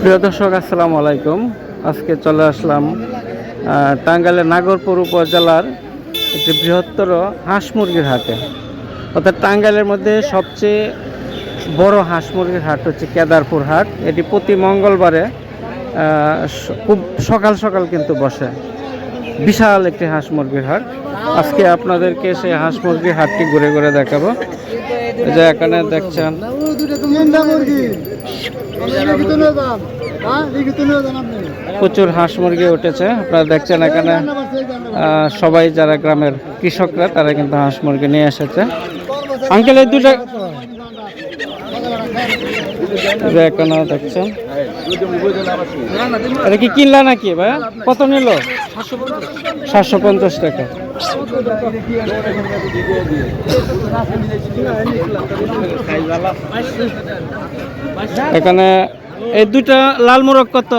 প্রিয় দর্শক, আসসালামু আলাইকুম। আজকে চলে আসলাম টাঙ্গাইলের নাগরপুর উপজেলার একটি বৃহত্তর হাঁস মুরগির হাটে। অর্থাৎ টাঙ্গাইলের মধ্যে সবচেয়ে বড় হাঁস মুরগির হাট হচ্ছে কেদারপুর হাট। এটি প্রতি মঙ্গলবারে খুব সকাল সকাল কিন্তু বসে। বিশাল একটি হাঁস মুরগির হাট। আজকে আপনাদেরকে সেই হাঁস মুরগির হাটটি ঘুরে ঘুরে দেখাবো। যে এখানে দেখছেন হ্যাঁ প্রচুর হাঁস মুরগি উঠেছে আপনারা দেখছেন এখানে। সবাই যারা গ্রামের কৃষকরা তারা কিন্তু হাঁস মুরগি নিয়ে এসেছে। আঙ্কেল এই দুটা এখনও দেখছেন। এটা কি কিনলা নাকি ভাই? কত নিল? সাতশো পঞ্চাশ টাকা। এখানে এই দুটা লাল মোরগ কত?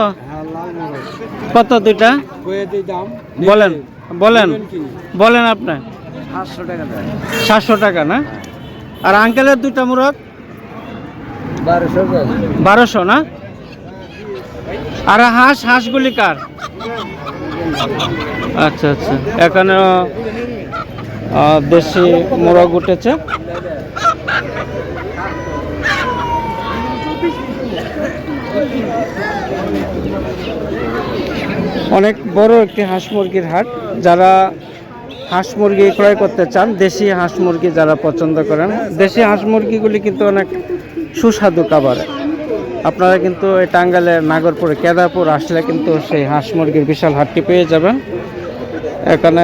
কত দুইটা? বলেন বলেন বলেন আপনি। সাতশো টাকা না? আর আঙ্কেলের দুটা মুরগ? বারোশো না? আর হাঁস, হাঁসগুলি কার? আচ্ছা আচ্ছা। এখানে দেশি মোরগ উঠেছে। অনেক বড় একটি হাঁস মুরগির হাট। যারা হাঁস মুরগি ক্রয় করতে চান, দেশি হাঁস মুরগি যারা পছন্দ করেন, দেশি হাঁস মুরগিগুলি কিন্তু অনেক সুস্বাদু খাবার। আপনারা কিন্তু এই টাঙ্গাইলের নাগরপুরে, কেদারপুর আসলে কিন্তু সেই হাঁস মুরগির বিশাল হাটটি পেয়ে যাবেন। এখানে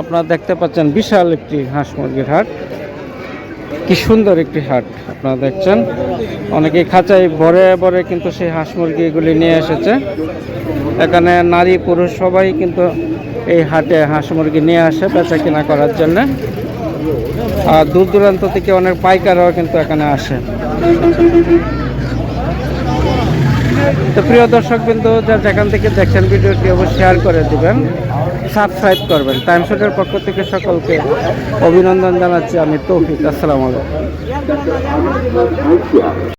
আপনারা দেখতে পাচ্ছেন বিশাল একটি হাঁস মুরগির হাট। কি সুন্দর একটি হাট আপনারা দেখছেন। অনেকে খাঁচায় ভরে ভরে কিন্তু সেই হাঁস মুরগিগুলি নিয়ে এসেছে। এখানে নারী পুরুষ সবাই কিন্তু এই হাটে হাঁস মুরগি নিয়ে আসে বেচা কিনা করার জন্য। আর দূর দূরান্ত থেকে অনেক পাইকাররাও কিন্তু এখানে আসে। তো প্রিয় দর্শক বিন্দু যা যেখান থেকে দেখছেন ভিডিওটি অবশ্যই শেয়ার করে দিবেন সাবস্ক্রাইব করবেন। টাইম শটের পক্ষ থেকে সকলকে অভিনন্দন জানাচ্ছি। আমি তৌফিক, আসসালামু আলাইকুম।